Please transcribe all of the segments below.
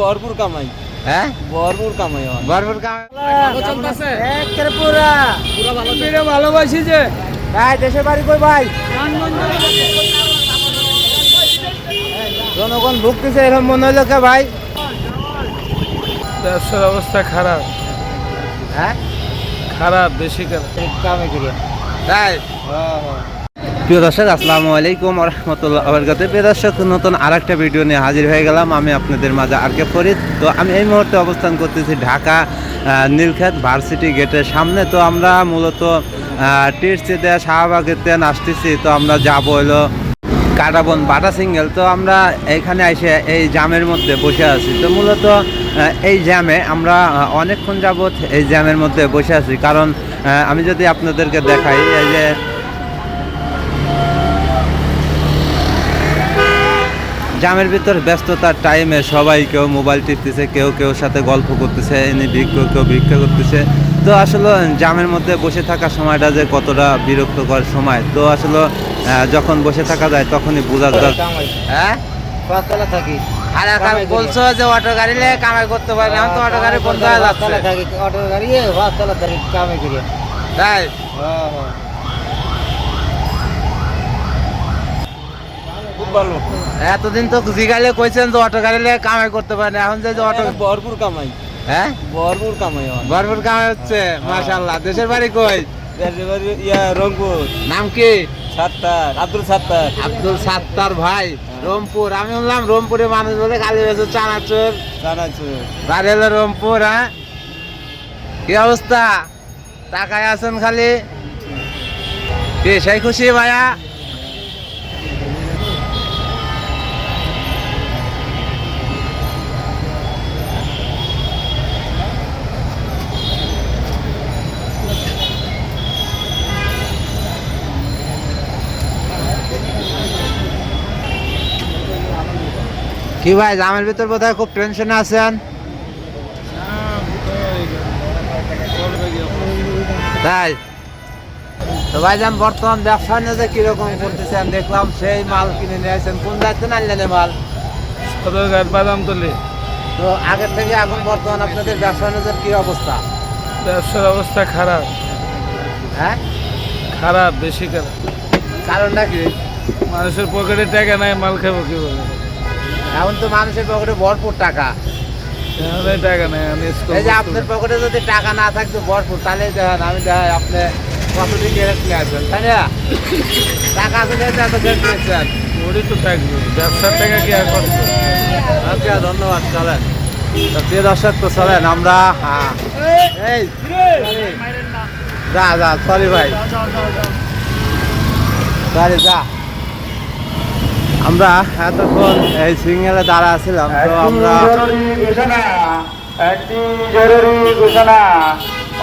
ভরপুর কামাই। হ্যাঁ? ভরপুর কামাই ভরপুর কাম একের পুরা। পুরা ভালো ভালোবাসি যে। ভাই দেশের বাড়ি কই ভাই? জনগণ ভুগতেছে এরকম মনে হলো কে ভাই? ব্যবসার অবস্থা খারাপ। হ্যাঁ? খারাপ বেশি খারাপ। কামে করিয়া তাই প্রিয় দর্শক, আসসালামু আলাইকুম রহমতুল্লাহ আবরকাতে প্রিয় দর্শক, নতুন আর একটা ভিডিও নিয়ে হাজির হয়ে গেলাম আমি আপনাদের মাঝে আর কে ফরিদ। তো আমি এই মুহূর্তে অবস্থান করতেছি ঢাকা নীলক্ষেত ভার্সিটি গেটের সামনে। তো আমরা মূলত টিরসিতে, শাহবাগেতে আসতেছি তো আমরা যাব হলো কাটাবন বাটা সিঙ্গেল। তো আমরা এখানে এসে এই জ্যামের মধ্যে বসে আছি। তো মূলত এই জ্যামে আমরা অনেকক্ষণ যাবৎ এই জ্যামের মধ্যে বসে আছি। কারণ আমি যদি আপনাদেরকে দেখাই, এই যে জামের ভিতর ব্যস্ততার টাইমে সবাই কেউ মোবাইল টিপতেছে কেউ কেউ সাথে গল্প করতেছে এনে ভিক্ষ কেউ ভিক্ষা করতেছে। তো আসলে জামের মধ্যে বসে থাকার সময়টা যে কতটা বিরক্তকর সময়। তো আসলে যখন বসে থাকা যায় তখনই বোঝা যায়। হ্যাঁ? থাকি আর এখন বলছো যে অটো গাড়ি নিয়ে কামাই করতে পারবে এখন তো অটো গাড়ি বন্ধ হয়ে যাচ্ছে। অটো গাড়ি পাঁচতলা থাকি কামাই করিয়া। তাই? খুব ভালো। এতদিন তো জিগালে কইছেন যে অটো গাড়ি কামাই করতে পারেন এখন যে অটো ভরপুর কামাই। হ্যাঁ? ভরপুর কামাই ভরপুর কামাই হচ্ছে মাশাআল্লাহ। দেশের বাড়ি কই? দেশের বাড়ি ইয়া রংপুর। নাম কি? সাতটার আব্দুল সাতটার আব্দুল সাত্তার ভাই রংপুর। আমি বললাম রংপুরে মানুষ বলে কালী বেসু চানাচুর। জানাচ্ছো বাড়ি হলো রংপুর হ্যাঁ? কি অবস্থা? টাকায় আছেন খালি? সেই খুশি ভাইয়া? কি ভাই জামের ভিতর বোধহয় খুব টেনশনে আছেন? তাই? তো ভাইজান বর্তমান ব্যবসা নিয়ে কীরকম করতেছেন দেখলাম সেই মাল কিনে নিয়েছেন কোন দায়িত্বে নাইলেন মাল? বাদাম তলি। তো আগের থেকে এখন বর্তমান আপনাদের ব্যবসা নিয়ে কি অবস্থা? ব্যবসার অবস্থা খারাপ। হ্যাঁ? খারাপ বেশি খারাপ। কারণটা কি? মানুষের পকেটে টাকা নাই মাল খাব কি বলে এখন তো মানুষের পকেটে ভরপুর টাকা। টাকা নাই আমি স্কুল এই যে আপনার পকেটে যদি টাকা না থাকতো ভরপুর তাহলে দেখেন আমি দেখাই আপনি নিয়ে আসবেন তাই না? টাকা এত ওরই তো থাকবে ব্যবসার টাকা কি আর করতে আচ্ছা ধন্যবাদ চলেন। তো প্রিয় দর্শক তো চলেন আমরা হ্যাঁ, এই যা যা সরি ভাই। সরি যা। আমরা এতক্ষণ এই সিঙ্গেলে দাঁড়া আছিলাম তো আমরা একটি জরুরি ঘোষণা।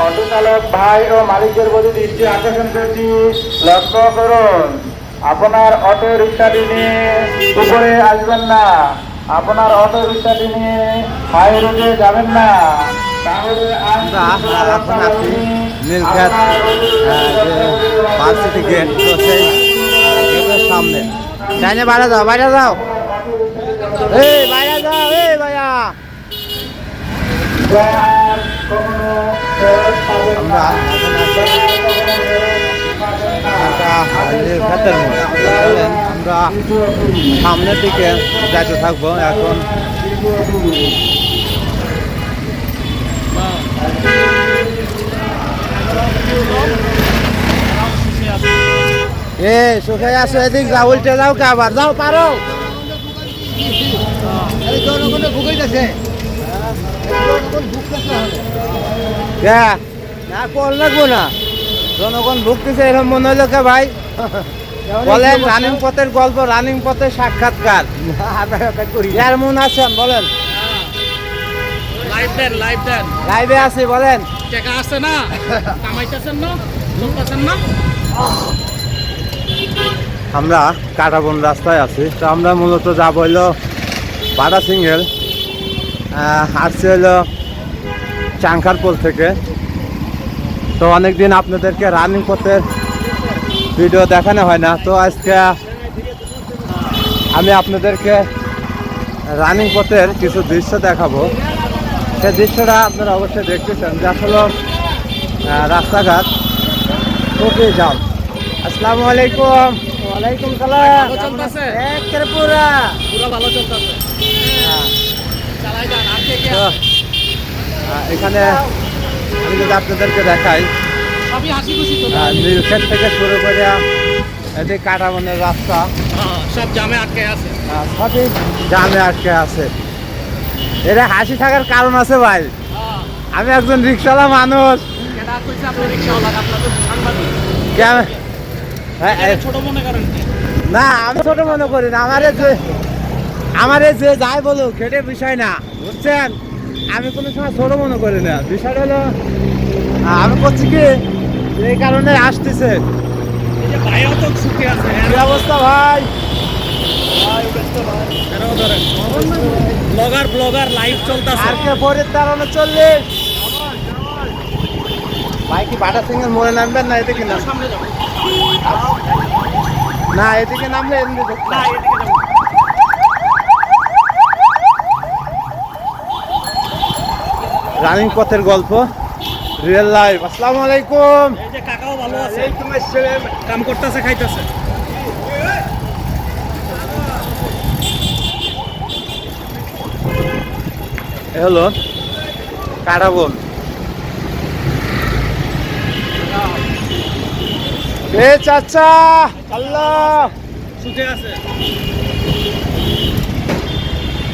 অটো চালক ভাই ও মালিকদের প্রতি দৃষ্টি আকর্ষণ করছি লক্ষ্য করুন আপনার অটো রিক্সাটি নিয়ে উপরে আসবেন না। আপনার অটো রিক্সাটি নিয়ে হাই রোডে যাবেন না। তাহলে আমরা এখন আছি নীলক্ষেত ভার্সিটি গেট তো সেই গেটের সামনে। ডাইনে বাইরে যাও বাইরে যাও এই বাইরে যাও এই ভাইয়া আমরা এখন আছি নীলক্ষেতের মোড়ে চলেন, আমরা সামনের দিকে যাইতে থাকব এখন এ সুখে আসো এদিক যাও উল্টে যাও কে আবার? যাও পারো? না কল লাগবো না। জনগণ ভুগতেছে এরকম মনে হলো কে ভাই? বলেন রানিং পথের গল্প রানিং পথের সাক্ষাৎকার। মন আছেন বলেন। লাইভ দেন লাইভ দেন। লাইভে আছি বলেন। টাকা আছে না? কামাইতেছেন না? লোক না? আমরা কাটাবন রাস্তায় আছি। তো আমরা মূলত যাব হইল বাটা সিঙ্গেল আসছে হইল চাংখারপোল থেকে। তো অনেকদিন আপনাদেরকে রানিং পথের ভিডিও দেখানো হয় না। তো আজকে আমি আপনাদেরকে রানিং পথের কিছু দৃশ্য দেখাবো। সেই দৃশ্যটা আপনারা অবশ্যই দেখতেছেন যে আসলে রাস্তাঘাট খুবই জাম। আসসালামু আলাইকুম। ওয়ালাইকুম সালাম। ভালো চলতেছে? একের পুরা। পুরো ভালো চলতেছে। চালাই যান আর কে কে এখানে আমি যদি আপনাদেরকে দেখাই সবই হাসি খুশি তো নীলক্ষেত থেকে শুরু করে এটি কাটাবনের রাস্তা। সব জামে আটকে আছে। সবই জামে আটকে আছে। এটা হাসি থাকার কারণ আছে ভাই। আমি একজন রিক্সাওয়ালা মানুষ। কেন- না আমি ছোট মনে করি না। আমার যে আমার যে যাই বলুক সেটা বিষয় না বুঝছেন? আমি কোনো সময় ছোট মনে করি না। বিষয়টা হলো আমি করছি কি এই কারণে আসতেছে। এই যে ভাইও আছে কি অবস্থা ভাই? ব্লগার ব্লগার লাইভ চলতেছে। আর কে পরের তারানো চল্লিশ ভাই কি বাটা সিঙ্গেল মোড়ে নামবেন না এদিকে না? সামনে না এদিকে নামলে এমনি না এদিকে যাব রানিং পথের গল্প রিয়েল লাইফ আসসালামু আলাইকুম। এই যে কাকাও ভালো আছে। এই তোমার ছেলে কাম করতেছে খাইতেছে। এ হলো এ চাচা, আল্লাহ। সুখে আছে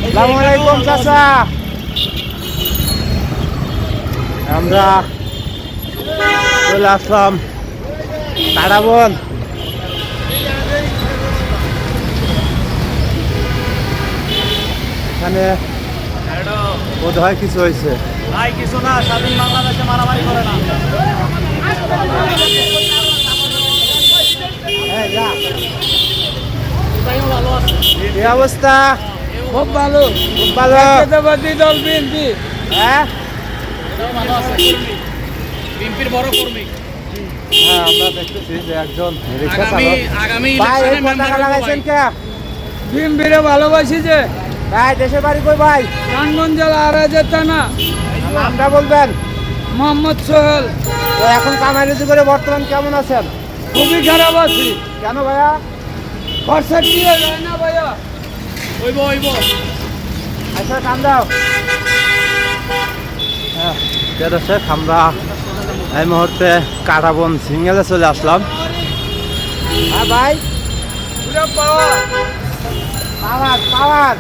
আসসালামু আলাইকুম চাচা। আমরা চলে আসলাম কাটাবন এখানে বোধ হয় কিছু হয়েছে। ভাই, কিছু না, স্বাধীন বাংলাদেশে মারামারি করে না হ্যাঁ যা ভাইও ভালো আছে কি অবস্থা? খুব ভালো। খুব ভালো। জাতীয়তাবাদী দল বিএনপি। হ্যাঁ? বিএনপির বড় কর্মী। হ্যাঁ আমরা দেখতেছি যে একজন রিক্সা আগামী চালক আগামী ভাই এই ইলেকশনে পতাকা লাগাইছেন কে? বিএমপিরে ভালোবাসি যে। ভাই দেশের বাড়ি কই ভাই? জেলা আড়াইজের থানা। নামটা বলবেন। মোহাম্মদ সোহেল। তো এখন কামাইরুজি করে বর্তমান কেমন আছেন? খুবই খারাপ আছি। কেন ভাইয়া? খরচা কি যায় না ভাইয়া। আচ্ছা কাম দাও। হ্যাঁ দর্শক আমরা এই মুহূর্তে কাটাবন সিঙ্গেলে চলে আসলাম। হ্যাঁ ভাই। পাওয়ার। পাওয়ার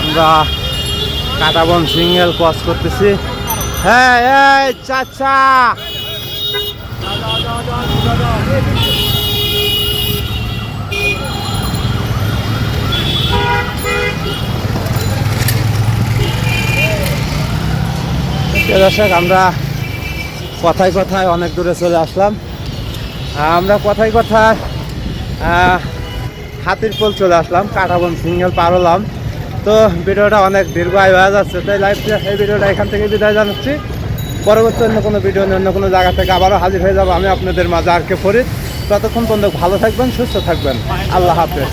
আমরা কাটাবন সিঙ্গেল ক্রস করতেছি। হ্যাঁ এই চাচা। প্রিয় দর্শক, আমরা কথায় কথায় অনেক দূরে চলে আসলাম। আমরা কথায় কথায় হাতির পোল চলে আসলাম, কাটাবন সিঙ্গেল পার হলাম। তো ভিডিওটা অনেক দীর্ঘ আয় হয়ে যাচ্ছে, তাই লাইভ এই ভিডিওটা এখান থেকে বিদায় জানাচ্ছি। পরবর্তী অন্য কোনো ভিডিও নিয়ে অন্য কোনো জায়গা থেকে আবারও হাজির হয়ে যাব আমি আপনাদের মাঝে আর কে ফরিদ। ততক্ষণ পর্যন্ত ভালো থাকবেন, সুস্থ থাকবেন। আল্লাহ হাফেজ।